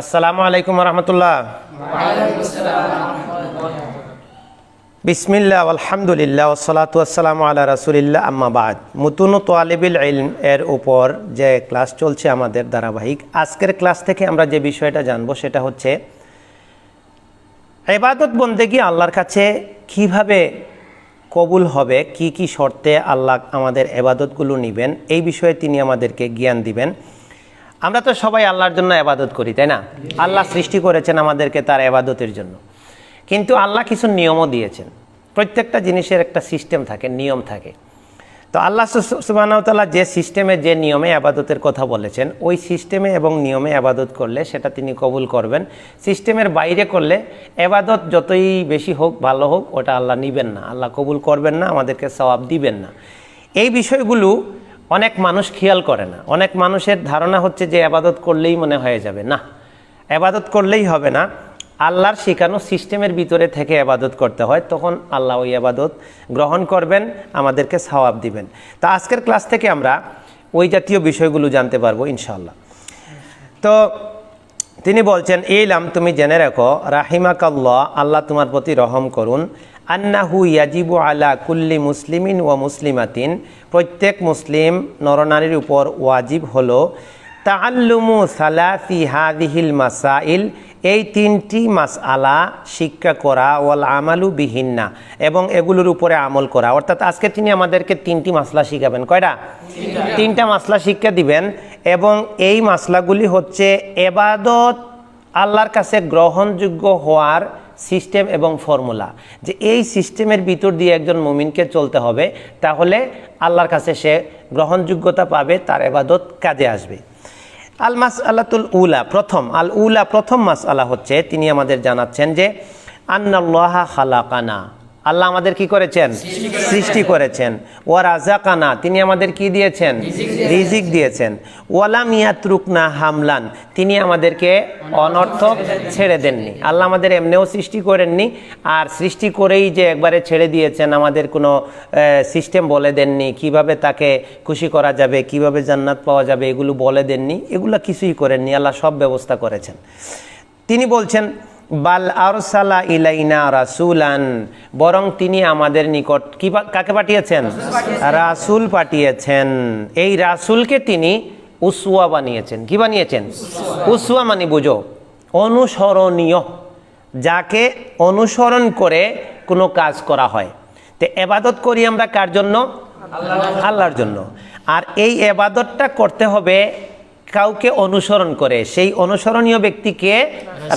আসসালামু আলাইকুম রহমতুল্লাহ। বিসমিল্লা আলহামদুলিল্লাহ ওসলাতু আসসালামু আল্লাহ রাসুলিল্লাহ আম্মাবাদ মুতুন তোয়ালিবিল ইলম এর উপর যে ক্লাস চলছে আমাদের ধারাবাহিক, আজকের ক্লাস থেকে আমরা যে বিষয়টা জানব সেটা হচ্ছে এবাদত বন্দেগী আল্লাহর কাছে কীভাবে কবুল হবে, কি কি শর্তে আল্লাহ আমাদের এবাদতগুলো নেবেন, এই বিষয়ে তিনি আমাদেরকে জ্ঞান দিবেন। আমরা তো সবাই আল্লাহর জন্য এবাদত করি, তাই না? আল্লাহ সৃষ্টি করেছেন আমাদেরকে তার এবাদতের জন্য। কিন্তু আল্লাহ কিছু নিয়মও দিয়েছেন। প্রত্যেকটা জিনিসের একটা সিস্টেম থাকে, নিয়ম থাকে। তো আল্লাহ সুবাহতাল্লাহ যে সিস্টেমে, যে নিয়মে আবাদতের কথা বলেছেন, ওই সিস্টেমে এবং নিয়মে আবাদত করলে সেটা তিনি কবুল করবেন। সিস্টেমের বাইরে করলে এবাদত যতই বেশি হোক, ভালো হোক, ওটা আল্লাহ নিবেন না। আল্লাহ কবুল করবেন না, আমাদেরকে সওয়াব দিবেন না। এই বিষয়গুলো অনেক মানুষ খেয়াল করে না। অনেক মানুষের ধারণা হচ্ছে যে আবাদত করলেই মনে হয়ে যাবে। না, আবাদত করলেই হবে না। আল্লাহর শেখানো সিস্টেমের ভিতরে থেকে আবাদত করতে হয়। তখন আল্লাহ ওই আবাদত গ্রহণ করবেন, আমাদেরকে সওয়াব দিবেন। তা আজকের ক্লাস থেকে আমরা ওই জাতীয় বিষয়গুলো জানতে পারব ইনশাল্লাহ তো তিনি বলছেন এইলাম তুমি জেনে রাখো, রাহিমাকাল্লাহ, আল্লাহ তোমার প্রতি রহম করুন। আন্নাহু ইয়াজিবু আলা কুল্লি মুসলিমিন ও মুসলিমাতিন। প্রত্যেক মুসলিম নরনারীর উপর ওয়াজিব হলো, তাআল্লুমু সালাসি হাদিহিল মাসাইল এই তিনটি মাস আলা শিক্ষা করা, ওয়াল আমালু বিহিন্না এবং এগুলোর উপরে আমল করা। অর্থাৎ আজকে তিনি আমাদেরকে তিনটি মাসলা শিখাবেন। কয়টা? তিনটা মাসলা শিক্ষা দিবেন এবং এই মাসলাগুলি হচ্ছে এবাদত, আল্লাহর কাছে গ্রহণযোগ্য হওয়ার সিস্টেম এবং ফর্মুলা। যে এই সিস্টেমের ভিতর দিয়ে একজন মুমিনকে চলতে হবে, তাহলে আল্লাহর কাছে সে গ্রহণযোগ্যতা পাবে, তার এবাদত কাজে আসবে। আল মাস আল্লাতুল উলা, প্রথম, আল উলা প্রথম মাস আল্লাহ হচ্ছে, তিনি আমাদের জানাচ্ছেন যে, আন্নাল্লাহা খালাকানা। আল্লাহ আমাদের কি করেছেন? সৃষ্টি করেছেন। ওয়া রাজাকানা তিনি আমাদের কি দিয়েছেন? রিজিক দিয়েছেন। ওয়ালাম ইয়াতরুকনা হামলান, তিনি আমাদেরকে অনর্থক ছেড়ে দেননি। আল্লাহ আমাদের এমনিও সৃষ্টি করেননি, আর সৃষ্টি করেই যে একবারে ছেড়ে দিয়েছেন, আমাদের কোনো সিস্টেম বলে দেননি, কীভাবে তাকে খুশি করা যাবে, কীভাবে জান্নাত পাওয়া যাবে, এগুলো বলে দেননি, এগুলো কিছুই করেননি, আল্লাহ সব ব্যবস্থা করেছেন। তিনি বলছেন বাল আরসালা ইলাইনা রাসুলান বরং তিনি আমাদের নিকট কি কাকে পাঠিয়েছেন? রাসুল পাঠিয়েছেন। এই রাসুলকে তিনি উসুয়া বানিয়েছেন। কি বানিয়েছেন? উসুয়া মানে বুঝো অনুসরণীয় যাকে অনুসরণ করে কোনো কাজ করা হয়। তো এবাদত করি আমরা কার জন্য। আল্লাহর জন্য। আর এই এবাদতটা করতে হবে কাউকে অনুসরণ করে, সেই অনুসরণীয় ব্যক্তিকে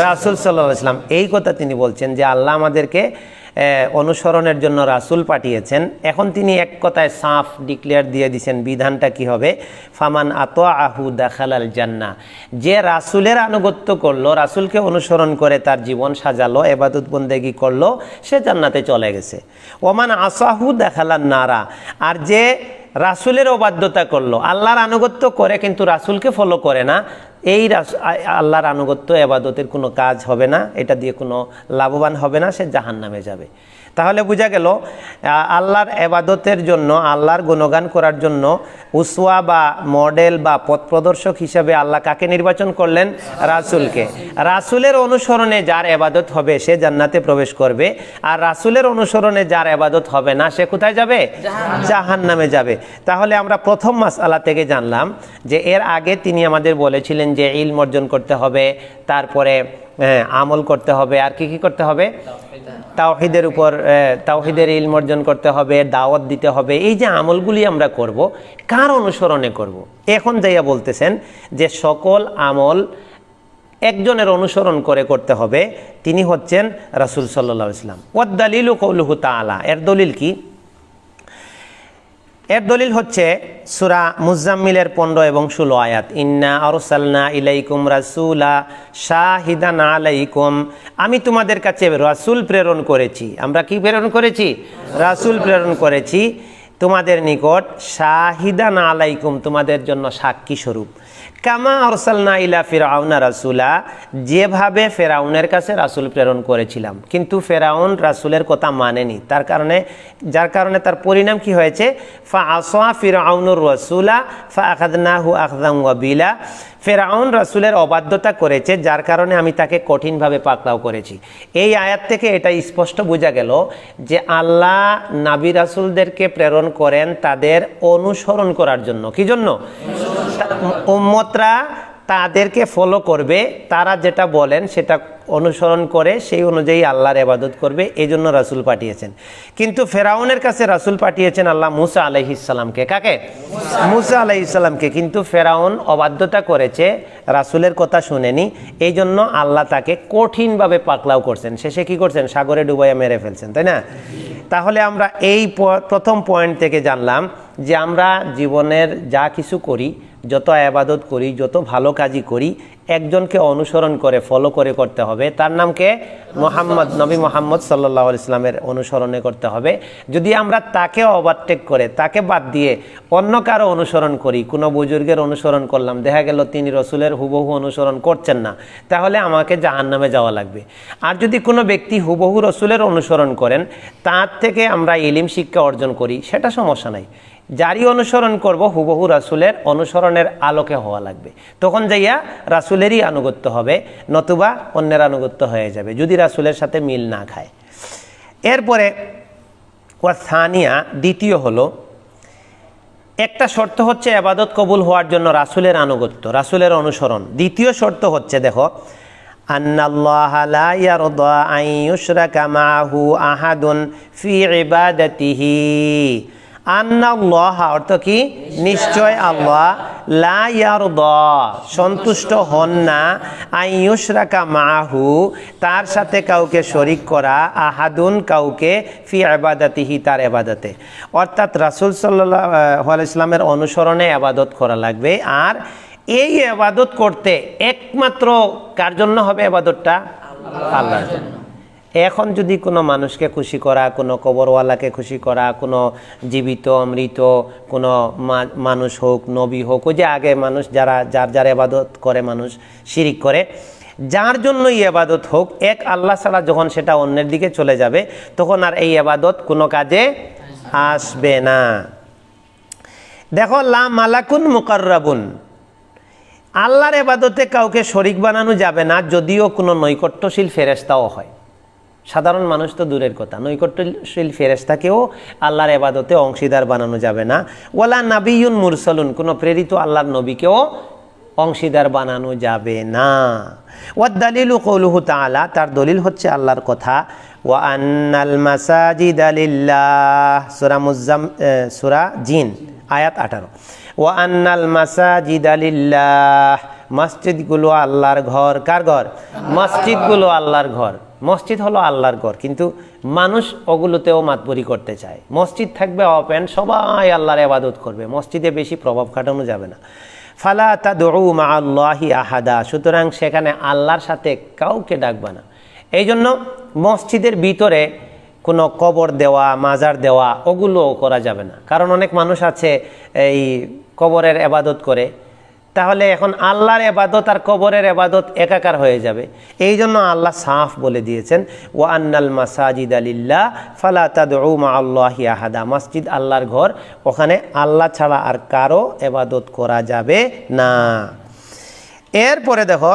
রাসুল ইসলাম এই কথা তিনি বলছেন যে, আল্লাহ আমাদেরকে অনুসরণের জন্য রাসুল পাঠিয়েছেন। এখন তিনি এক কথায় সাফ ডিক্লেয়ার দিয়ে দিয়েছেন বিধানটা কি হবে? ফামান আত আহু দাখালাল জান্না যে রাসুলের আনুগত্য করল, রাসুলকে অনুসরণ করে তার জীবন সাজালো, এবাদত বন্দেগি করল, সে জান্নাতে চলে গেছে। ওমান আসাহু দেখালার নারা। আর যে রাসুলের অবাধ্যতা করল। আল্লাহর আনুগত্য করে কিন্তু রাসুলকে ফলো করে না। এই আল্লাহর আনুগত্য, এবাদতের কোনো কাজ হবে না। এটা দিয়ে কোনো লাভবান হবে না, সে জাহান নামে যাবে। তাহলে বোঝা গেল আল্লাহর এবাদতের জন্য আল্লাহর গুণগান করার জন্য উসওয়া বা মডেল বা পথ প্রদর্শক হিসাবে আল্লাহ কাকে নির্বাচন করলেন? রাসুলকে। রাসুলের অনুসরণে যার এবাদত হবে সে জান্নাতে প্রবেশ করবে আর রাসুলের অনুসরণে যার এবাদত হবে না সে কোথায় যাবে? জাহান নামে যাবে। তাহলে আমরা প্রথম মাস আল্লাহ থেকে জানলাম যে এর আগে তিনি আমাদের বলেছিলেন যে ইলম অর্জন করতে হবে তারপরে হ্যাঁ, আমল করতে হবে। আর কি কি করতে হবে? তাওহিদের উপর তাওহিদের ইলম অর্জন করতে হবে দাওয়াত দিতে হবে। এই যে আমলগুলি আমরা করব কার অনুসরণে করব। এখন যাইয়া বলতেছেন যে সকল আমল একজনের অনুসরণ করে করতে হবে। তিনি হচ্ছেন রাসুল সাল্লাহ ইসলাম ওয়াদ্দালিল কৌলহু তালা এর দলিল কি? এর দলিল হচ্ছে সুরা মুজাম্মিলের পনেরো এবং ষোলো আয়াত, ইন্না আরসালনা ইলাইকুম রাসুলা শাহিদান আলাইকুম। আমি তোমাদের কাছে রাসুল প্রেরণ করেছি। আমরা কি প্রেরণ করেছি? রাসুল প্রেরণ করেছি। তোমাদের নিকট শাহিদান আলাইকুম, তোমাদের জন্য সাক্ষী স্বরূপ। কামা আরসালনা ইলা ফিরাউনা রাসুলা, যেভাবে ফেরাউনের কাছে রাসুল প্রেরণ করেছিলাম। কিন্তু ফেরাউন রাসুলের কথা মানেনি। তার কারণে, যার কারণে তার পরিণাম কি হয়েছে? ফা আসা ফিরাউনুর রসুলা, ফা আখাদনাহু আখদাম ওয়াবিলা। ফেরাউন রাসুলের অবাধ্যতা করেছে, যার কারণে আমি তাকে কঠিনভাবে পাকড়াও করেছি। এই আয়াত থেকে এটা স্পষ্ট বোঝা গেল যে আল্লাহ নাবি রাসুলদেরকে প্রেরণ করেন তাদের অনুসরণ করার জন্য। কি জন্য? উম্মতরা তাদেরকে ফলো করবে তারা যেটা বলেন সেটা অনুসরণ করে সেই অনুযায়ী আল্লাহর এবাদত করবে এই জন্য রাসুল পাঠিয়েছেন। কিন্তু ফেরাউনের কাছে রাসুল পাঠিয়েছেন আল্লাহ মুসা আলহিসাল্লামকে কাকে? মুসা। আলহিসাল্লামকে কিন্তু ফেরাউন অবাধ্যতা করেছে রাসুলের কথা শুনেনি এই জন্য আল্লাহ তাকে কঠিনভাবে পাকলাও করছেন। শেষে কি করছেন? সাগরে ডুবাইয়া মেরে ফেলছেন তাই না? তাহলে আমরা এই প্রথম পয়েন্ট থেকে জানলাম যে আমরা জীবনের যা কিছু করি যত আবাদত করি, যত ভালো কাজই করি, একজনকে অনুসরণ করে ফলো করে করতে হবে। তার নামকে মোহাম্মদ, নবী মোহাম্মদ সাল্লাহ ইসলামের অনুসরণে করতে হবে। যদি আমরা তাকে ওভারটেক করে, তাকে বাদ দিয়ে অন্য কারও অনুসরণ করি, কোনো বুজুর্গের অনুসরণ করলাম, দেখা গেল তিনি রসুলের হুবহু অনুসরণ করছেন না, তাহলে আমাকে জাহান নামে যাওয়া লাগবে। আর যদি কোনো ব্যক্তি হুবহু রসুলের অনুসরণ করেন, তার থেকে আমরা ইলিম শিক্ষা অর্জন করি, সেটা সমস্যা নাই। যারই অনুসরণ করব, হুবহু রাসুলের অনুসরণের আলোকে হওয়া লাগবে। তখন যাইয়া রাসুলেরই আনুগত্য হবে, নতুবা অন্যের আনুগত্য হয়ে যাবে, যদি রাসুলের সাথে মিল না খায়। এরপরে ওয়াসানিয়া দ্বিতীয় হলো, একটা শর্ত হচ্ছে আবাদত কবুল হওয়ার জন্য রাসুলের আনুগত্য, রাসুলের অনুসরণ। দ্বিতীয় শর্ত হচ্ছে, দেখো, আন্নাল্লাহ আন্নাল্লাহ অর্থ কি? নিশ্চয় আল্লাহ। লা ইয়ারদা, সন্তুষ্ট হন না। আইয়ুশরাকা মাহু তার সাথে কাউকে শরিক করা। আহাদুন কাউকে ফি আবাদাতিহি তার এবাদতে অর্থাৎ রাসুল সাল্লাহ ইসলামের অনুসরণে আবাদত করা লাগবে। আর এই আবাদত করতে একমাত্র কার জন্য হবে আবাদতটা আল্লাহর জন্য। এখন যদি কোনো মানুষকে খুশি করা, কোনো কবরওয়ালাকে খুশি করা, কোনো জীবিত, মৃত, কোনো মানুষ হোক, নবী হোক, ওই যে আগে মানুষ যারা, যার যার এবাদত করে মানুষ, শিরিক করে, যার জন্যই এবাদত হোক, এক আল্লাহ ছাড়া যখন সেটা অন্যের দিকে চলে যাবে, তখন আর এই এবাদত কোনো কাজে আসবে না। দেখো, লা মালাকুন মুকাররাবুন। আল্লাহর এবাদতে কাউকে শরিক বানানো যাবে না, যদিও কোনো নৈকট্যশীল ফেরেস্তাও হয়। সাধারণ মানুষ তো দূরের কথা। নৈকট্যশীল ফেরেস্তাকেও আল্লাহর এবাদতে অংশীদার বানানো যাবে না। ওয়ালা নাবিউন মুরসালুন, কোনো প্রেরিত আল্লাহর নবীকেও অংশীদার বানানো যাবে না। ওয়াদ দালিলু কৌলুহু তাআলা, তার দলিল হচ্ছে আল্লাহর কথা। ওয়া আন্নাল মাসাজিদ আলিল্লাহ সূরা মুজাম সূরা জিন, আয়াত আঠারো। ওয়া আন্নাল মাসাজিদ আলিল্লাহ মসজিদগুলো আল্লাহর ঘর, কার ঘর? মসজিদগুলো আল্লাহর ঘর। মসজিদ হলো আল্লাহর ঘর, কিন্তু মানুষ ওগুলোতেও মাতবরি করতে চায়। মসজিদ থাকবে অপেন, সবাই আল্লাহর আবাদত করবে, মসজিদে বেশি প্রভাব খাটানো যাবে না। ফালা তা দৌ মা আল্লাহি আহাদা, সুতরাং সেখানে আল্লাহর সাথে কাউকে ডাকবে না। এই জন্য মসজিদের ভিতরে কোনো কবর দেওয়া, মাজার দেওয়া, ওগুলোও করা যাবে না। কারণ অনেক মানুষ আছে এই কবরের এবাদত করে তাহলে এখন আল্লাহর এবাদত আর কবরের এবাদত একাকার হয়ে যাবে। এই জন্য আল্লাহ সাফ বলে দিয়েছেন ও আন্নাল মাসাজিদ আলিল্লাহ ফালা তাদউ মা আল্লাহি আহাদা। মসজিদ আল্লাহর ঘর, ওখানে আল্লাহ ছাড়া আর কারও এবাদত করা যাবে না। এরপরে দেখো,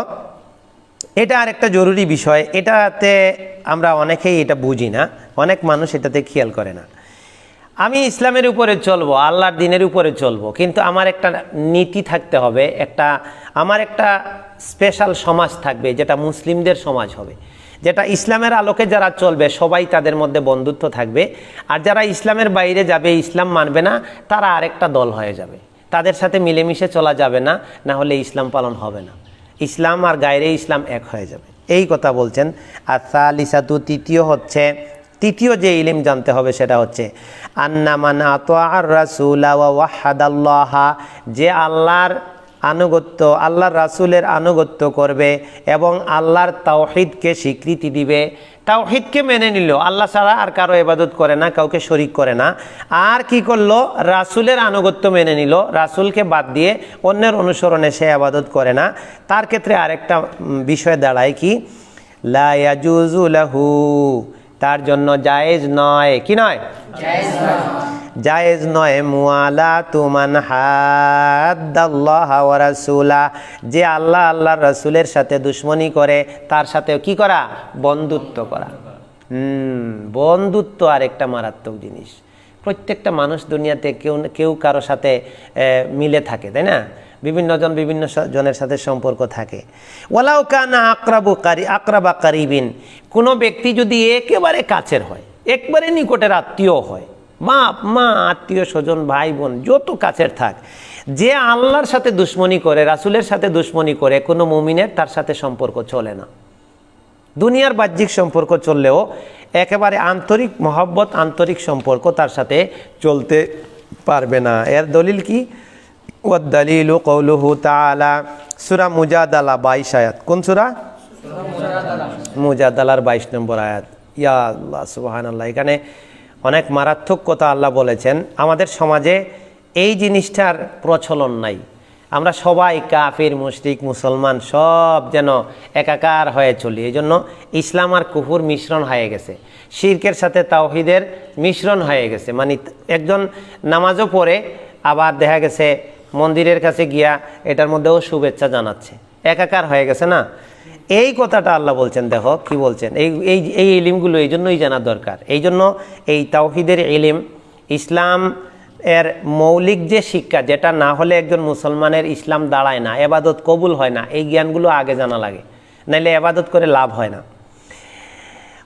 এটা আর একটা জরুরি বিষয়। এটাতে আমরা অনেকেই এটা বুঝি না, অনেক মানুষ এটাতে খেয়াল করে না। আমি ইসলামের উপরে চলবো, আল্লাহর দিনের উপরে চলবো, কিন্তু আমার একটা নীতি থাকতে হবে, একটা, আমার একটা স্পেশাল সমাজ থাকবে যেটা মুসলিমদের সমাজ হবে, যেটা ইসলামের আলোকে যারা চলবে সবাই তাদের মধ্যে বন্ধুত্ব থাকবে, আর যারা ইসলামের বাইরে যাবে, ইসলাম মানবে না, তারা আরেকটা দল হয়ে যাবে, তাদের সাথে মিলেমিশে চলা যাবে না না হলে ইসলাম পালন হবে না, ইসলাম আর গায়রে ইসলাম এক হয়ে যাবে, এই কথা বলছেন। আর সালিসাতু তৃতীয় হচ্ছে তৃতীয় যে ইলিম জানতে হবে সেটা হচ্ছে আন্নামান আর রাসুলা ওয়াহাদাল্লাহা, যে আল্লাহর আনুগত্য, আল্লাহর রাসুলের আনুগত্য করবে এবং আল্লাহর তাওহিদকে স্বীকৃতি দিবে। তাওহিদকে মেনে নিল, আল্লাহ ছাড়া আর কারও এবাদত করে না, কাউকে শরিক করে না। আর কি করল? রাসুলের আনুগত্য মেনে নিল, রাসুলকে বাদ দিয়ে অন্যের অনুসরণে সে আবাদত করে না। তার ক্ষেত্রে আরেকটা বিষয় দাঁড়ায় কি? লাহু তার জন্য জায়েজ নয়। কি নয়? জায়েজ নয়। মুআলা তুমান রাসূলা। যে আল্লাহ আল্লাহর রাসূলের সাথে দুশ্মনী করে, তার সাথে কি করা? বন্ধুত্ব করা। হুম, বন্ধুত্ব আর একটা মারাত্মক জিনিস। প্রত্যেকটা মানুষ দুনিয়াতে কেউ কেউ কারও সাথে মিলে থাকে, তাই না? বিভিন্ন জন বিভিন্ন জনের সাথে সম্পর্ক থাকে। ওয়ালাউ কানা আকরাবু কারি, আকরাবা কারিবিন। কোনো ব্যক্তি যদি একেবারে কাছের হয়, একবারে নিকটের আত্মীয় হয়, মা মা, আত্মীয়, স্বজন, ভাই, বোন, যত কাছের থাক, যে আল্লাহর সাথে দুশ্মনী করে, রাসুলের সাথে দুশ্মনী করে, কোনো মুমিনের তার সাথে সম্পর্ক চলে না। দুনিয়ার বাহ্যিক সম্পর্ক চললেও একেবারে আন্তরিক মহব্বত, আন্তরিক সম্পর্ক তার সাথে চলতে পারবে না। এর দলিল কি? ওয়াদ্দালিল কৌলুহু তাআলা। সূরা মুজাদালা 22 আয়াত। কোন সূরা? মুজাদালার 22 নম্বর আয়াত। ইয়া আল্লাহ, সুবহানাল্লাহ। এখানে অনেক মারাত্মক কথা আল্লাহ বলেছেন। আমাদের সমাজে এই জিনিসটার প্রচলন নাই। আমরা সবাই কাফির, মুশরিক, মুসলমান, সব যেন একাকার হয়ে চলি। এই জন্য ইসলাম আর কুফুর মিশ্রণ হয়ে গেছে। শিরকের সাথে তাওহিদের মিশ্রণ হয়ে গেছে। মানে একজন নামাজও পড়ে, আবার দেখা গেছে মন্দিরের কাছে গিয়া এটার মধ্যেও শুভেচ্ছা জানাচ্ছে। একাকার হয়ে গেছে না? এই কথাটা আল্লাহ বলছেন, দেখো কি বলছেন? এই এই এই ইলিমগুলো এই জন্যই জানা দরকার। এই জন্য এই তাওহিদের ইলিম, ইসলাম এর মৌলিক যে শিক্ষা, যেটা না হলে একজন মুসলমানের ইসলাম দাঁড়ায় না, এবাদত কবুল হয় না, এই জ্ঞানগুলো আগে জানা লাগে। নাইলে এবাদত করে লাভ হয় না।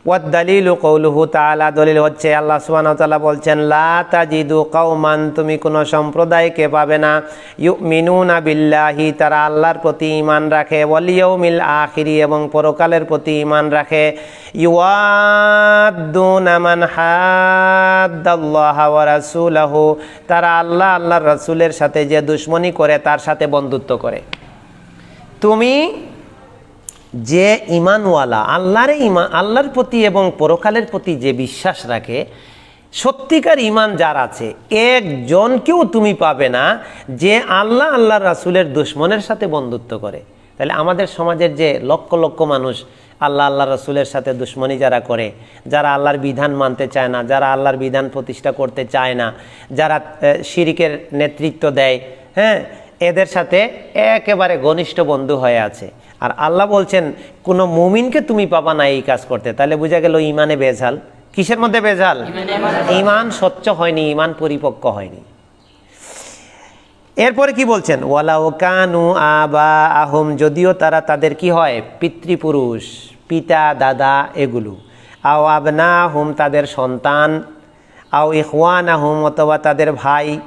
ওয়াদ দালিলু কৌলুহু তাআলা, দলিল হচ্ছে আল্লাহ ওয়া বলছেন, লা তাজিদু কওমান, তুমি কোন সম্প্রদায়কে পাবে না। ইউমিনুনা বিল্লাহি, তারা আল্লাহর প্রতি ঈমান রাখে। ওয়াল ইয়াউমিল আখিরি, এবং পরকালের প্রতি ঈমান রাখে। ইউয়াদ্দুনা মান হাদ্দাল্লাহা ওয়া রাসূলাহু, তারা আল্লাহ আল্লাহর রাসূলের সাথে যে দুশ্মনী করে, তার সাথে বন্ধুত্ব করে। তুমি যে ইমানওয়ালা আল্লাহর ইমান আল্লাহর প্রতি এবং পরকালের প্রতি যে বিশ্বাস রাখে, সত্যিকার ইমান যার আছে, একজনকেও তুমি পাবে না যে আল্লাহ আল্লাহ রাসূলের দুশ্মনের সাথে বন্ধুত্ব করে। তাহলে আমাদের সমাজের যে লক্ষ লক্ষ মানুষ আল্লাহ আল্লাহ রসুলের সাথে দুশ্মনী যারা করে, যারা আল্লাহর বিধান মানতে চায় না, যারা আল্লাহর বিধান প্রতিষ্ঠা করতে চায় না, যারা শিরিকের নেতৃত্ব দেয় হ্যাঁ এদের সাথে একেবারে ঘনিষ্ঠ বন্ধু হয়ে আছে। আর আল্লাহ বলছেন, কোনো মুমিনকে তুমি পাবা না এই কাজ করতে। তাহলে বোঝা গেল ইমানে বেজাল। কিসের মধ্যে বেজাল? ইমান স্বচ্ছ হয়নি, ইমান পরিপক্ক হয়নি। এরপরে কি বলছেন? ওয়ালাও কানু আবা আহম যদিও তারা তাদের কি হয়? পিতৃপুরুষ, পিতা, দাদা, এগুলো। আও আবনা হুম তাদের সন্তান। আও ইহওয়ান আহম অথবা তাদের ভাই।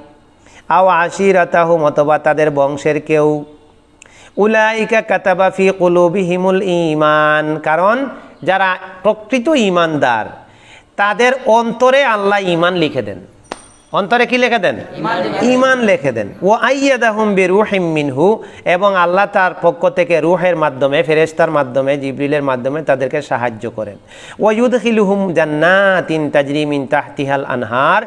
আও আশিরতা হুম অথবা তাদের বংশের কেউ। উলাইকা কাতাবাফি কুলুবিহিমুল ইমান কারণ যারা প্রকৃত ইমানদার তাদের অন্তরে আল্লাহ ইমান লিখে দেন। অন্তরে কি লেখে দেন? ইমান লেখে দেন। ও আইয়াদাহুম বিরুহিম মিনহু, এবং আল্লাহ তার পক্ষ থেকে রুহের মাধ্যমে ফেরেস্তার মাধ্যমে, জিবরিলের মাধ্যমে তাদেরকে সাহায্য করেন। ও ইউদখিলুহুম জান্নাতিন তাজরি মিন তাহতিহাল আনহার,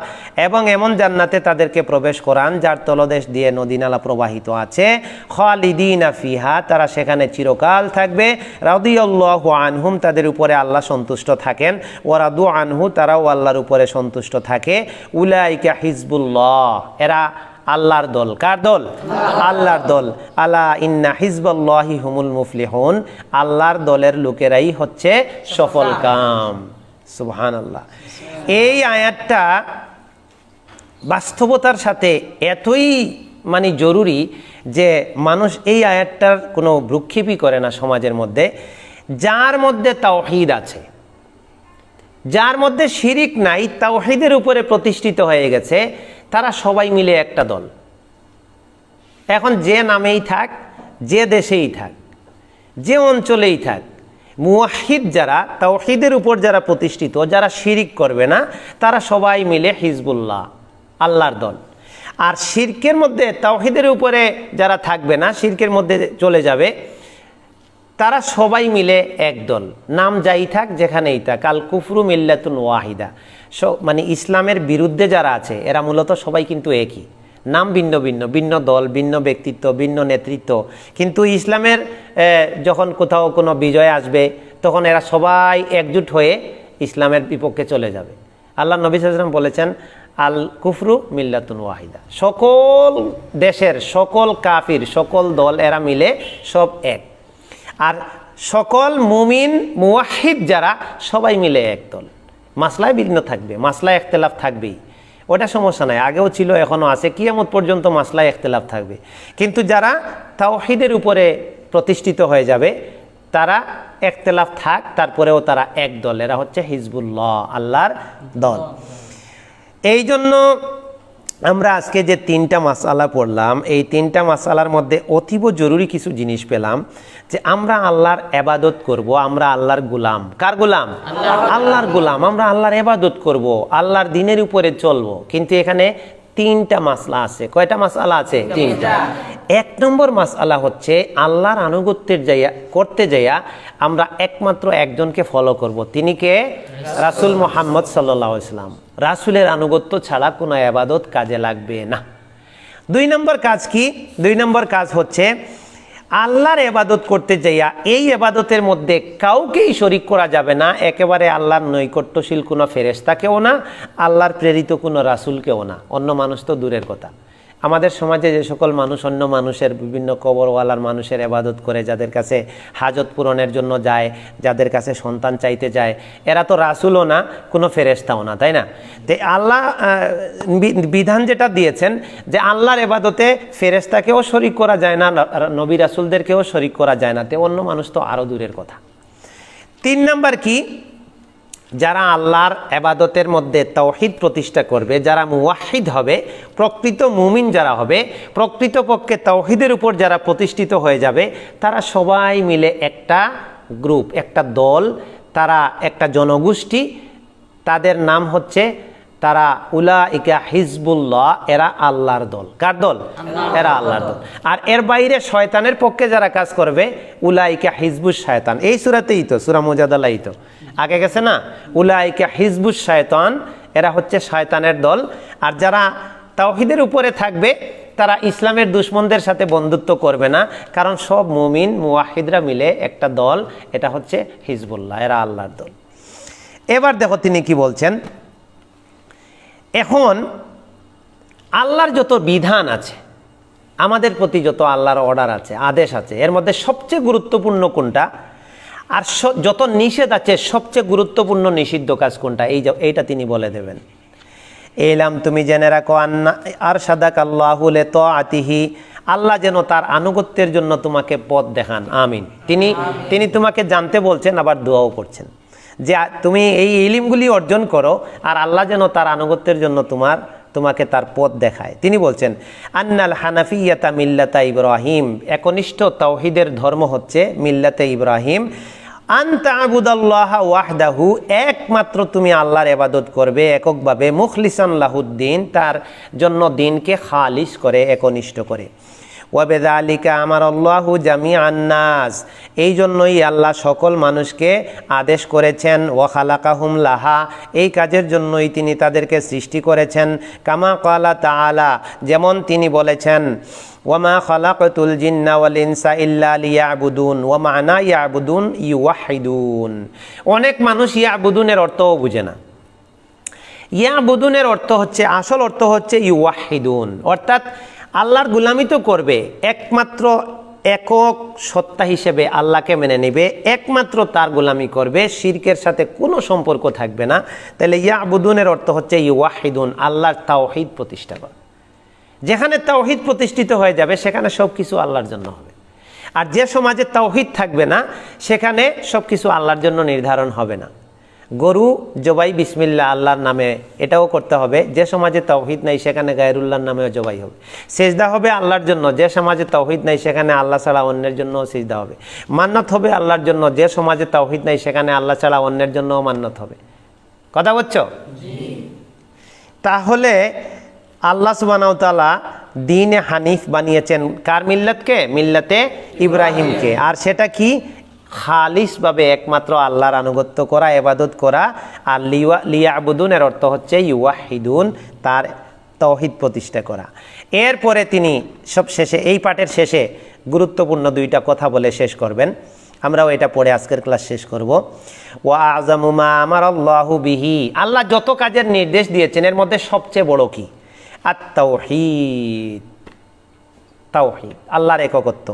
এবং এমন জান্নাতে তাদেরকে প্রবেশ করান, যার তলদেশ দিয়ে নদীনালা প্রবাহিত আছে। খালিদিনা ফিহা, তারা সেখানে চিরকাল থাকবে। রাদিয়াল্লাহু আনহুম, তাদের উপরে আল্লাহ সন্তুষ্ট থাকেন। ওরাদু আনহু, তারাও আল্লাহর উপরে সন্তুষ্ট থাকে। উলাইকা হিজবুল্লাহ। এরা আল্লাহর দল। কার দল? আল্লাহর দল। আলা ইন্না হিজবুল্লাহি হুমুল মুফলিহুন। আল্লাহর দলের লোকেরাই হচ্ছে সফল কাম। সুবহানাল্লাহ। এই আয়াতটা বাস্তবতার সাথে এতই মানে জরুরি যে মানুষ এই আয়াতটার কোনো ভ্রুক্ষেপই করে না সমাজের মধ্যে। যার মধ্যে তাওহিদ আছে। যার মধ্যে শিরিক নাই, তাওহিদের উপরে প্রতিষ্ঠিত হয়ে গেছে, তারা সবাই মিলে একটা দল। এখন যে নামেই থাক, যে দেশেই থাক, যে অঞ্চলেই থাক মুয়াহিদ যারা, তাওহিদের উপর যারা প্রতিষ্ঠিত, যারা শিরিক করবে না, তারা সবাই মিলে হিজবুল্লাহ, আল্লাহর দল। আর শিরকের মধ্যে, তাওহিদের উপরে যারা থাকবে না, শিরকের মধ্যে চলে যাবে তারা সবাই মিলে একদল। নাম যাই থাক, যেখানেই থাক। কাল কুফরু মিল্লাতুন ওয়াহিদা। স- মানে ইসলামের বিরুদ্ধে যারা আছে, এরা মূলত সবাই কিন্তু একই। নাম ভিন্ন ভিন্ন ভিন্ন দল, ভিন্ন ব্যক্তিত্ব, ভিন্ন নেতৃত্ব। কিন্তু ইসলামের যখন কোথাও কোনো বিজয় আসবে, তখন এরা সবাই একজুট হয়ে ইসলামের বিপক্ষে চলে যাবে। আল্লাহ নবী সাল্লাম বলেছেন, আল কুফরু মিল্লাতুন ওয়াহিদা। সকল দেশের, সকল কাফির, সকল দল, এরা মিলে সব এক। আর সকল মুমিন, মুওয়াহিদ যারা, সবাই মিলে একদল মাসলায় বিঘ্ন থাকবে, মাসলায় একতেলাফ থাকবেই। ওটা সমস্যা নাই, আগেও ছিল, এখনও আছে, কিয়ামত পর্যন্ত মাসলায় একতেলাফ থাকবে। কিন্তু যারা তাওহিদের উপরে প্রতিষ্ঠিত হয়ে যাবে, তারা একতেলাফ থাক, তারপরেও তারা এক দল, এরা হচ্ছে হিজবুল্লাহ, আল্লাহর দল। এই জন্য আমরা আজকে যে তিনটা মাসালা পড়লাম এই তিনটা মাসালার মধ্যে অতীব জরুরি কিছু জিনিস পেলাম যে আমরা আল্লাহর এবাদত করব আমরা আল্লাহর গুলাম। কার গুলাম? আল্লাহর গুলাম। আমরা আল্লাহর এবাদত করব আল্লাহর দিনের উপরে চলবো। কিন্তু এখানে তিনটা মাসলা আছে। কয়টা মাসালা আছে? তিনটা। এক নম্বর মাসালা হচ্ছে আল্লাহর আনুগত্যের যাইয়া করতে যাইয়া আমরা একমাত্র একজনকে ফলো করব। তিনি কে? রাসুল। মোহাম্মদ সাল্লাহ ইসলাম রাসুলের আনুগত্য ছাড়া কোনো আবাদত কাজে লাগবে না। দুই নম্বর কাজ কি? দুই নম্বর কাজ হচ্ছে আল্লাহর এবাদত করতে যাইয়া এই এবাদতের মধ্যে কাউকেই শরিক করা যাবে না। একেবারে আল্লাহর নৈকট্যশীল কোনো ফেরেস্তাকেও না, আল্লাহর প্রেরিত কোনো রাসুলকেও না। অন্য মানুষ তো দূরের কথা। আমাদের সমাজে যে সকল মানুষ, অন্য মানুষের, বিভিন্ন কবরওয়ালার মানুষের এবাদত করে, যাদের কাছে হাজত পূরণের জন্য যায়, যাদের কাছে সন্তান চাইতে যায়, এরা তো রাসুলও না, কোনো ফেরেস্তাও না, তাই না? তো আল্লাহ বিধান যেটা দিয়েছেন, যে আল্লাহর এবাদতে ফেরেস্তাকেও শরিক করা যায় না, নবী রাসুলদেরকেও শরিক করা যায় না, তে অন্য মানুষ তো আরও দূরের কথা। তিন নাম্বার কি? যারা আল্লাহর এবাদতের মধ্যে তৌহিদ প্রতিষ্ঠা করবে যারা মুওয়াহিদ হবে প্রকৃত মুমিন যারা হবে প্রকৃতপক্ষে তৌহিদের উপর যারা প্রতিষ্ঠিত হয়ে যাবে তারা সবাই মিলে একটা গ্রুপ একটা দল তারা একটা জনগোষ্ঠী তাদের নাম হচ্ছে তারা উলা ইকা হিজবুল্লাহ এরা আল্লাহর দল। কার দল? এরা আল্লাহর দল। আর এর বাইরে শয়তানের পক্ষে যারা কাজ করবে উলা ইকা হিজবুস শয়তান। এই সুরাতেই তো সুরা মোজাদালাই তো আগে গেছে না? উলা ইকা হিজবুস শয়তান, এরা হচ্ছে শয়তানের দল। আর যারা তাওহিদের উপরে থাকবে, তারা ইসলামের দুশ্মনদের সাথে বন্ধুত্ব করবে না। কারণ সব মুমিন, মুওয়াহিদরা মিলে একটা দল, এটা হচ্ছে হিজবুল্লাহ, এরা আল্লাহর দল। এবার দেখো তিনি কি বলছেন। এখন আল্লাহর যত বিধান আছে, আমাদের প্রতি যত আল্লাহর অর্ডার আছে, আদেশ আছে, এর মধ্যে সবচেয়ে গুরুত্বপূর্ণ কোনটা? আর যত নিষেধ আছে, সবচেয়ে গুরুত্বপূর্ণ নিষিদ্ধ কাজ কোনটা? এই এইটা তিনি বলে দেবেন। এলাম তুমি জেনে রাখো আন্না, আর সাদাক আল্লাহুলে তো আতিহি আল্লাহ যেন তার আনুগত্যের জন্য তোমাকে পথ দেখান। আমিন। তিনি তিনি তোমাকে জানতে বলছেন, আবার দোয়াও করছেন। যে, তুমি এই ইলিমগুলি অর্জন করো, আর আল্লাহ যেন তার আনুগত্যের জন্য তোমার তোমাকে তার পথ দেখায়। তিনি বলছেন, আন্নাল হানাফিয়াতা মিল্লাতা ইব্রাহিম। একনিষ্ঠ তাওহিদের ধর্ম হচ্ছে মিল্লাতে ইব্রাহিম। আন্তা আবুদাল্লাহ ওয়াহদাহু। একমাত্র তুমি আল্লাহর এবাদত করবে এককভাবে মুখলিসান লাহুদ্দিন, তার জন্য দিনকে খালিশ করে একনিষ্ঠ করে। ওয়াবেদা আলিকা আমার আল্লাহু জামি আন্নাস এই জন্যই আল্লাহ সকল মানুষকে আদেশ করেছেন ওয়াখালাকাহুম লাহা। এই কাজের জন্যই তিনি তাদেরকে সৃষ্টি করেছেন, কামা কালা তাআলা। যেমন তিনি বলেছেন, ওয়ামা খালাকতুল জিন্না ওয়াল ইনসা ইল্লা লিয়াবুদুন, ওয়া মানা ইয়াবুদুন ইউয়াহিদুন অনেক মানুষ ইয়াবুদুনের অর্থও বুঝে না। ইয়াবুদুনের অর্থ হচ্ছে, আসল অর্থ হচ্ছে ইউয়াহিদুন অর্থাৎ আল্লাহর গুলামি তো করবে। একমাত্র একক সত্তা হিসেবে আল্লাহকে মেনে নেবে। একমাত্র তার গোলামি করবে। শিরকের সাথে কোনো সম্পর্ক থাকবে না। তাহলে ইয়াবুদুনের অর্থ হচ্ছে ইউয়াহিদুন আল্লাহর তাওহিদ প্রতিষ্ঠা করা। যেখানে তাওহিদ প্রতিষ্ঠিত হয়ে যাবে, সেখানে সব কিছু আল্লাহর জন্য হবে। আর যে সমাজে তাওহিদ থাকবে না, সেখানে সব কিছু আল্লাহর জন্য নির্ধারণ হবে না। গরু জবাই বিসমিল্লা আল্লাহর নামে এটাও করতে হবে। যে সমাজে তাওহিদ নাই সেখানে গায়রুল্লাহর নামেও জবাই হবে। সেজদা হবে আল্লাহর জন্য, যে সমাজে তাওহিদ নাই সেখানে আল্লাহ ছাড়া অন্যের জন্য সেজদা হবে। মান্নত হবে আল্লাহর জন্য, যে সমাজে তাওহিদ নাই সেখানে আল্লাহ ছাড়া অন্যের জন্যও মান্নত হবে। কথা বলছো? তাহলে আল্লাহ সুবানাউতালা দিনে হানিফ বানিয়েছেন কার মিল্লাতকে? মিল্লাতে ইব্রাহিমকে। আর সেটা কি? খালিসভাবে একমাত্র আল্লাহর আনুগত্য করা এবাদত করা, আর লিওয়া লিয়াবুদুনের অর্থ হচ্ছে ইউয়াহিদুন তার তৌহিদ প্রতিষ্ঠা করা। এরপরে তিনি সব শেষে, এই পাঠের শেষে গুরুত্বপূর্ণ দুইটা কথা বলে শেষ করবেন। আমরাও এটা পড়ে আজকের ক্লাস শেষ করব। ওয়া আজামুমা আমার আল্লাহু বিহি। আল্লাহ যত কাজের নির্দেশ দিয়েছেন, এর মধ্যে সবচেয়ে বড় কি? আত্মাউহিদ তাওহিদ, আল্লাহর এককত্ব।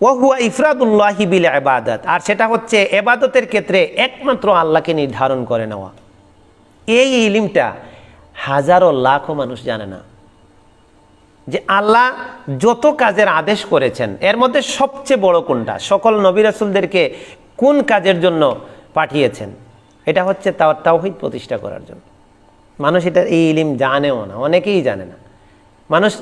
ওহুয়া ইফরাদুল্লাহি বিল ইবাদত। আর সেটা হচ্ছে এবাদতের ক্ষেত্রে একমাত্র আল্লাহকে নির্ধারণ করে নেওয়া। এই ইলিমটা হাজারো লাখো মানুষ জানে না। যে আল্লাহ যত কাজের আদেশ করেছেন, এর মধ্যে সবচেয়ে বড় কোনটা? সকল নবী রাসূলদেরকে কোন কাজের জন্য পাঠিয়েছেন? এটা হচ্ছে তাও তাওহিদ প্রতিষ্ঠা করার জন্য। মানুষ এটা, এই ইলিম জানেও না, অনেকেই জানে না। মানুষ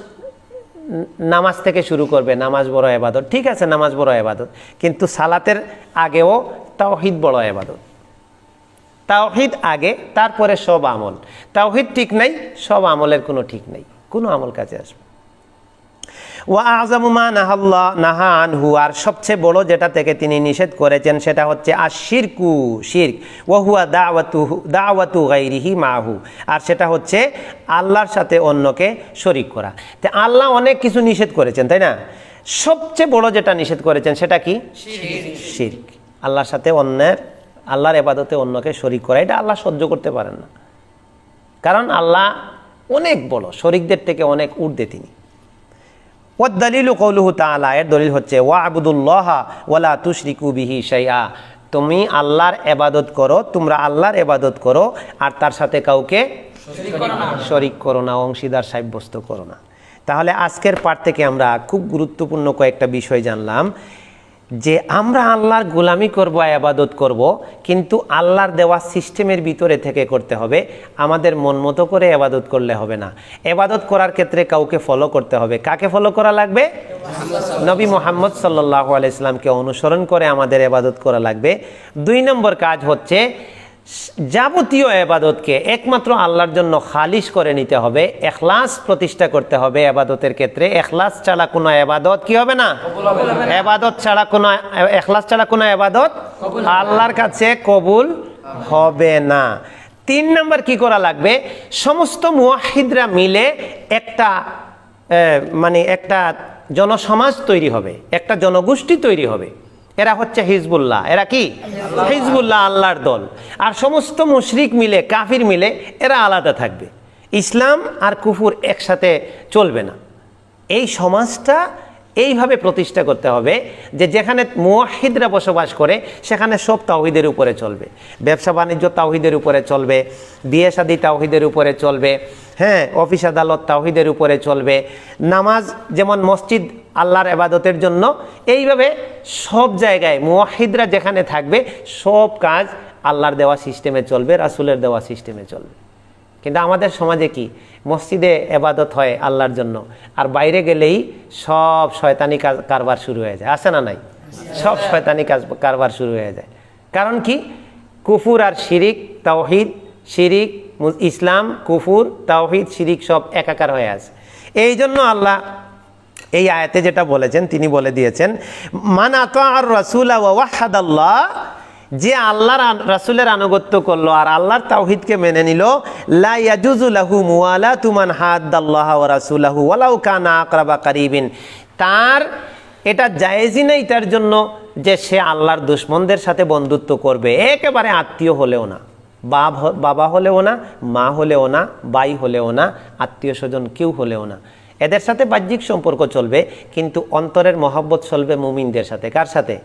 নামাজ থেকে শুরু করবে, নামাজ বড় এবাদত। ঠিক আছে, নামাজ বড় এবাদত। কিন্তু সালাতের আগেও তাওহিদ বড় এবাদত। তাওহিদ আগে, তারপরে সব আমল। তাওহিদ ঠিক নাই, সব আমলের কোনো ঠিক নাই। কোনো আমল কাজে আসবে ওয়া আজমুমা নাহাল্লাহ নাহা আর সবচেয়ে বড় যেটা থেকে তিনি নিষেধ করেছেন সেটা হচ্ছে আর শিরকু শির্ক ওহুয়া দাওয়াতু দাওয়াতু গাইরিহি মাহু, আর সেটা হচ্ছে আল্লাহর সাথে অন্যকে শরিক করা। তো আল্লাহ অনেক কিছু নিষেধ করেছেন, তাই না? সবচেয়ে বড় যেটা নিষেধ করেছেন সেটা কি? শির্ক। আল্লাহর সাথে অন্যের, আল্লাহর এবাদতে অন্যকে শরিক করা, এটা আল্লাহ সহ্য করতে পারেন না। কারণ আল্লাহ অনেক বড়, শরিকদের থেকে অনেক ঊর্ধ্বে তিনি। ওয়াদ্দালিলু কৌলুহু তালা এর দলিল হচ্ছে ওয়া আবুদুল্লাহ ওয়ালা তুশরিকু বিহি শাইয়া তুমি আল্লাহর এবাদত করো, তোমরা আল্লাহর এবাদত করো, আর তার সাথে কাউকে শরিক করো না, অংশীদার, সাব্যস্ত করো না। তাহলে আজকের পাঠ থেকে আমরা খুব গুরুত্বপূর্ণ কয়েকটা বিষয় জানলাম। যে আমরা আল্লাহর গোলামি করব, আবাদত করব, কিন্তু আল্লাহর দেওয়া সিস্টেমের ভিতরে থেকে করতে হবে, আমাদের মন মতো করে আবাদত করলে হবে না। এবাদত করার ক্ষেত্রে কাউকে ফলো করতে হবে। কাকে ফলো করা লাগবে? নবী মোহাম্মদ সাল্লাহ আলাইসলামকে অনুসরণ করে আমাদের এবাদত করা লাগবে। দুই নম্বর কাজ হচ্ছে যাবতীয় এবাদতকে একমাত্র আল্লাহর জন্য খালিশ করে নিতে হবে, এখলাস প্রতিষ্ঠা করতে হবে এবাদতের ক্ষেত্রে। এখলাস ছাড়া কোনো এবাদত কি হবে না? এবাদত ছাড়া কোনো, এখলাস ছাড়া কোনো এবাদত আল্লাহর কাছে কবুল হবে না। তিন নম্বর কি করা লাগবে? সমস্ত মুয়াহিদরা মিলে একটা মানে একটা জনসমাজ তৈরি হবে, একটা জনগোষ্ঠী তৈরি হবে। এরা হচ্ছে হিজবুল্লাহ। এরা কি? হিজবুল্লাহ আল্লাহর দল। আর সমস্ত মুশরিক মিলে, কাফির মিলে, এরা আলাদা থাকবে। ইসলাম আর কুফুর একসাথে চলবে না। এই সমাজটা এইভাবে প্রতিষ্ঠা করতে হবে যে যেখানে মুয়াহিদরা বসবাস করে, সেখানে সব তাওহিদের উপরে চলবে। ব্যবসা বাণিজ্য তাওহিদের উপরে চলবে, বিয়ে শাদী তাওহিদের উপরে চলবে হ্যাঁ অফিস আদালত তাওহিদের উপরে চলবে, নামাজ যেমন মসজিদ আল্লাহর এবাদতের জন্য, এইভাবে সব জায়গায় মুয়াহিদরা যেখানে থাকবে, সব কাজ আল্লাহর দেওয়া সিস্টেমে চলবে, রাসুলের দেওয়া সিস্টেমে চলবে। কিন্তু আমাদের সমাজে কি? মসজিদে এবাদত হয় আল্লাহর জন্য। আর বাইরে গেলেই সব শয়তানি কাজ- কারবার শুরু হয়ে যায়। আছে না নাই? সব শয়তানি কাজ কারবার শুরু হয়ে যায়। কারণ কি? কুফুর আর শিরিক, তাওহিদ, শিরিক ইসলাম, কুফুর, তাওহিদ, শিরিক সব একাকার হয়ে আছে। এই জন্য আল্লাহ এই আয়াতে যেটা বলেছেন, তিনি বলে দিয়েছেন, মান আতা আর রাসুলা ওয়াহাদাল্লাহ যে আল্লাহর রাসূলের আনুগত্য করল আর আল্লাহর তাওহিদকে মেনে নিল লাহু মুওয়ালা তুমান হাদ্দাল্লাহ ওয়া রাসূলাহু ওয়ালাউ কানা আকরাবা কারিবিন। তার এটা জায়েজই নেই তার জন্য যে সে আল্লাহর দুশ্মনদের সাথে বন্ধুত্ব করবে। একেবারে আত্মীয় হলেও না বাবা হলেও না, মা হলেও না বাই হলেও না, আত্মীয় স্বজন কেউ হলেও না। এদের সাথে বাহ্যিক সম্পর্ক চলবে কিন্তু অন্তরের মহব্বত চলবে মুমিনদের সাথে। কার সাথে?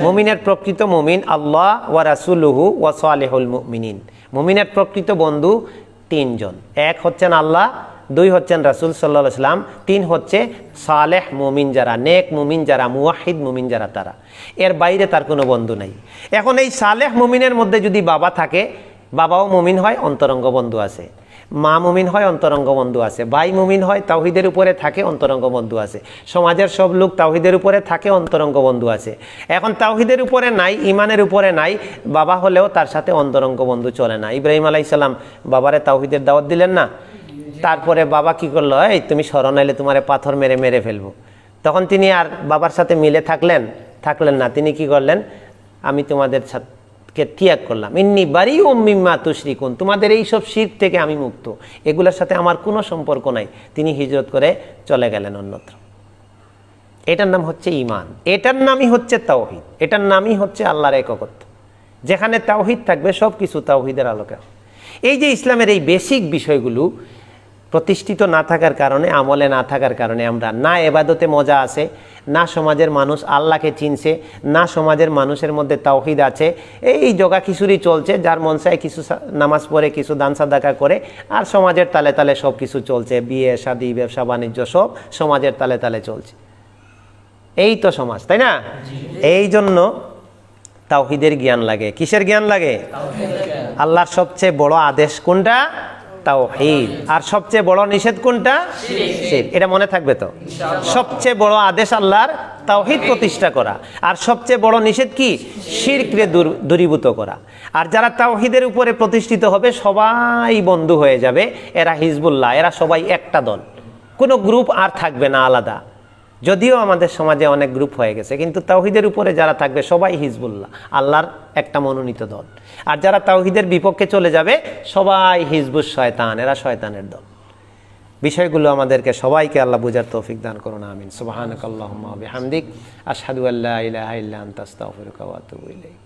মুমিনের প্রকৃত মুমিন আল্লাহ ওয়া রাসুলুহু ওয়া সালেহুল মুমিনিন। মুমিনের প্রকৃত বন্ধু তিনজন। এক হচ্ছেন আল্লাহ দুই হচ্ছেন রাসুল সাল্লাহ সাল্লাম তিন হচ্ছে সালেহ মুমিন যারা নেক মুমিন যারা মুওয়াহিদ মুমিন যারা তারা। এর বাইরে তার কোনো বন্ধু নেই। এখন এই সালেহ মুমিনের মধ্যে যদি বাবা থাকে বাবাও মুমিন হয় অন্তরঙ্গ বন্ধু আছে। মা মুমিন হয়, অন্তরঙ্গ বন্ধু আছে। ভাই মুমিন হয়, তাওহিদের উপরে থাকে, অন্তরঙ্গ বন্ধু আছে। সমাজের সব লোক তাওহিদের উপরে থাকে, অন্তরঙ্গ বন্ধু আছে। এখন তাওহিদের উপরে নাই ইমানের উপরে নাই, বাবা হলেও তার সাথে অন্তরঙ্গ বন্ধু চলে না। ইব্রাহিম আলাইসাল্লাম বাবারে তাওহিদের দাওয়াত দিলেন না? তারপরে বাবা কি করল? এই, তুমি স্মরণ এলে তোমারে পাথর মেরে মেরে ফেলব। তখন তিনি আর বাবার সাথে মিলে থাকলেন থাকলেন না। তিনি কি করলেন? আমি তোমাদের কে ত্যাগ করলাম। ইন্নি বাড়ি ও মিম্মা তুশরিকুন, তোমাদের এই সব শির থেকে আমি মুক্ত। এগুলোর সাথে আমার কোনো সম্পর্ক নাই। তিনি হিজরত করে চলে গেলেন অন্যত্র। এটার নাম হচ্ছে ইমান এটার নামই হচ্ছে তাওহিদ। এটার নামই হচ্ছে আল্লাহর এককত্ব। যেখানে তাওহিদ থাকবে সব কিছু তাওহিদের আলোকে এই যে ইসলামের এই বেসিক বিষয়গুলো প্রতিষ্ঠিত না থাকার কারণে আমলে না থাকার কারণে আমরা না এবাদতে মজা আছে না সমাজের মানুষ আল্লাহকে চিনছে না সমাজের মানুষের মধ্যে তাওহিদ আছে। এই জগা খিচুড়ি চলছে যার মন চায় কিছু নামাজ পড়ে কিছু দান সাদাকা করে আর সমাজের তালে তালে সব কিছু চলছে। বিয়ে শাদী ব্যবসা বাণিজ্য সব সমাজের তালে তালে চলছে। এই তো সমাজ তাই না? এই জন্য তাওহিদের জ্ঞান লাগে। কিসের জ্ঞান লাগে? আল্লাহর সবচেয়ে বড় আদেশ কোনটা? তাওহিদ আর সবচেয়ে বড় নিষেধ কোনটা? শিরক। এটা মনে থাকবে তো? সবচেয়ে বড় আদেশ আল্লাহর তাওহিদ প্রতিষ্ঠা করা। আর সবচেয়ে বড় নিষেধ কি? শিরকরে দূরীভূত করা। আর যারা তাওহিদের উপরে প্রতিষ্ঠিত হবে সবাই বন্ধু হয়ে যাবে। এরা হিজবুল্লাহ এরা সবাই একটা দল। কোনো গ্রুপ আর থাকবে না আলাদা। যদিও আমাদের সমাজে অনেক গ্রুপ হয়ে গেছে, কিন্তু তাওহিদের উপরে যারা থাকবে সবাই হিজবুল্লাহ, আল্লাহর একটা মনোনীত দল। আর যারা তাওহিদের বিপক্ষে চলে যাবে, সবাই হিজবুস শয়তান, এরা শয়তানের দল। বিষয়গুলো আমাদেরকে সবাইকে আল্লাহ বুঝার তৌফিক দান করুন, আমিন। সুবহানাকাল্লাহুম্মা ওয়া বিহামদিক, আশহাদু আল্লা ইলাহা ইল্লা আনতা, আস্তাগফিরুকা ওয়া আতুবু ইলাইক।